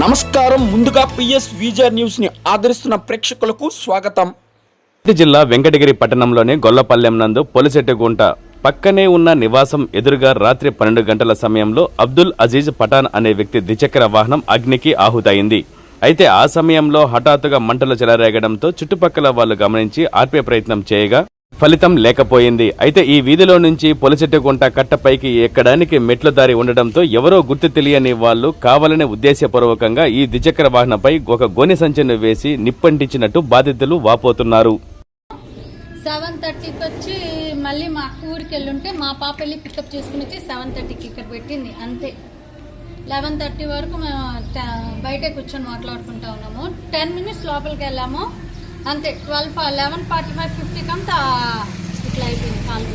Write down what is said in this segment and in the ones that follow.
నమస్కారం. ముందుగా PS visor న్యూస్ని ఆదరిస్తున్న ప్రేక్షకులకు స్వాగతం. జిల్లా వెంకటగిరి పట్టణంలోని గొల్లపల్లెం నందు పొలిసెట్టుగుంట పక్కనే ఉన్న నివాసం ఎదురుగా రాత్రి పన్నెండు గంటల సమయంలో అబ్దుల్ అజీజ్ పఠాన్ అనే వ్యక్తి ద్విచక్ర వాహనం అగ్నికి ఆహుతైంది అయితే ఆ సమయంలో హఠాత్తుగా మంటలు చెలరేగడంతో చుట్టుపక్కల వాళ్ళు గమనించి ఆర్పే ప్రయత్నం చేయగా ఫలితం లేకపోయింది. అయితే ఈ వీధిలో నుంచి పొలిచెట్టుగుంట కట్టపైకి ఎక్కడానికి మెట్ల దారి ఉండడంతో ఎవరో గుర్తు తెలియని వాళ్ళు కావాలనే ఉద్దేశపూర్వకంగా ఈ ద్విచక్ర వాహనపై ఒక గోని సంచను వేసి నిప్పంటించినట్టు బాధితులు వాపోతున్నారు. సెవెన్ థర్టీకి వచ్చి మళ్ళీ మా ఊరికి వెళ్ళుంటే మా పాప వెళ్ళి పికప్ చేసుకుని వచ్చి సెవెన్ థర్టీకి ఇక్కడ పెట్టింది అంతే. లెవెన్ థర్టీ వరకు మేము ట- బయటే కూర్చొని మాట్లాడుకుంటా ఉన్నాము. టెన్ మినిట్స్ లోపలికి వెళ్ళాము. అంతే ట్వెల్వ్ లెవెన్ ఫార్టీ ఫైవ్ ఫిఫ్టీకి అంతా ఇట్లా అయిపోయింది కాలు.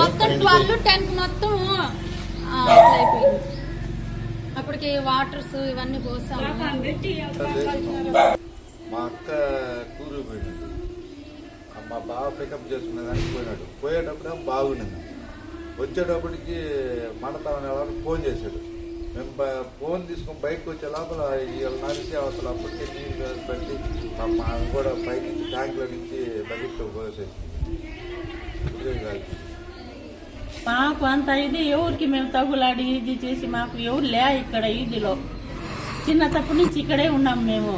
మొత్తం ట్వెల్వ్ టెన్కి మొత్తం ఇట్లా అయిపోయింది. అప్పటికి వాటర్స్ ఇవన్నీ పోసాము. మా అక్క టూరు పోయినాడు ఆ మా బావ పికప్ చేసుకునే దానికి పోయినాడు. పోయేటప్పుడు బాగుండింది. వచ్చేటప్పటికి మండతామని వాళ్ళు ఫోన్ చేశాడు మేము ఫోన్ తీసుకుని బయటకు వచ్చే లోపల వీళ్ళు నడిచి అవతల అప్పటికే నీళ్ళు పెట్టి మా కూడా కూడా పైనుంచి ట్యాంక్లో నుంచి బకెట్లో పోసేసి మాకు అంత ఇది ఎవరికి మేము తగులాడి ఇది చేసి మాకు ఎవరు లే ఇక్కడ ఈదిలో చిన్నతప్పటి నుంచి ఇక్కడే ఉన్నాం మేము.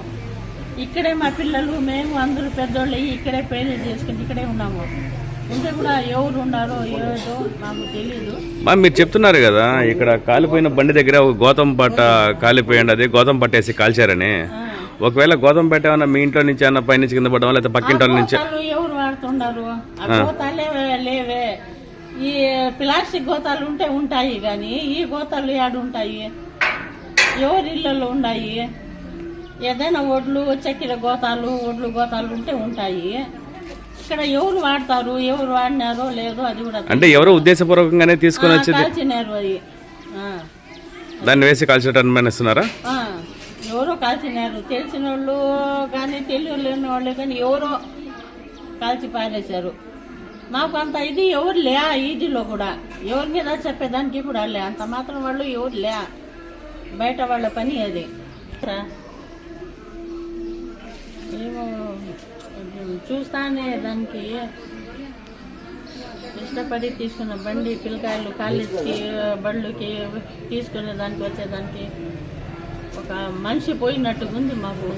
ఇక్కడే మా పిల్లలు మేము అందరూ పెద్దోళ్ళు ఇక్కడే పెళ్ళి చేసుకుని ఇక్కడే ఉన్నాము. ఉంటే కూడా ఎవరు ఉన్నారో ఏదో మాకు తెలియదు మా మీరు చెప్తున్నారు కదా ఇక్కడ కాలిపోయిన బండి దగ్గర ఒక గోతం పట్ట కాలిపోయింది అది గోతం పట్టేసి కాల్చారని. ఒకవేళ గోతం పట్ట ఏమన్నా మీ ఇంట్లో నుంచి అన్న పైనుంచి కింద పడడం లేకపోతే పక్కింటి వాళ్ళ నుంచి? ఎవరు వాడుతున్నారు ఆ గోతాలే లేవే ఈ ప్లాస్టిక్ గోతాలు ఉంటే ఉంటాయి కానీ ఈ గోతాలు ఏడు ఉంటాయి? ఎవరి ఇళ్ళలో ఉన్నాయి ఏదైనా ఒడ్లు చక్కెర గోతాలు ఒడ్లు గోతాలు ఉంటే ఉంటాయి. ఇక్కడ ఎవరు వాడతారు ఎవరు వాడినారో లేదో అది కూడా అంటే ఎవరో ఉద్దేశపూర్వకంగానే తీసుకొని ఆ, వచ్చి కాల్చినారు ఆ. దాన్ని వేసి ఆ, ఎవరో కాల్చినారు. తెలిసిన వాళ్ళు కానీ తెలియలేని వాళ్ళు కానీ ఎవరో కాల్చి పారేశారు. మాకు అంత ఇది ఎవరు లే ఆ ఈదిలో కూడా. ఎవరి మీద చెప్పేదానికి కూడా లే. అంత మాత్రం వాళ్ళు ఎవరు లే. బయట వాళ్ళ పని అది. చూస్తానే దానికి. ఇష్టపడి తీసుకున్న బండి పిల్లకాయలు కాలేజీకి బళ్ళుకి తీసుకునే దానికి వచ్చేదానికి ఒక మనిషి పోయినట్టుగా ఉంది మాకు.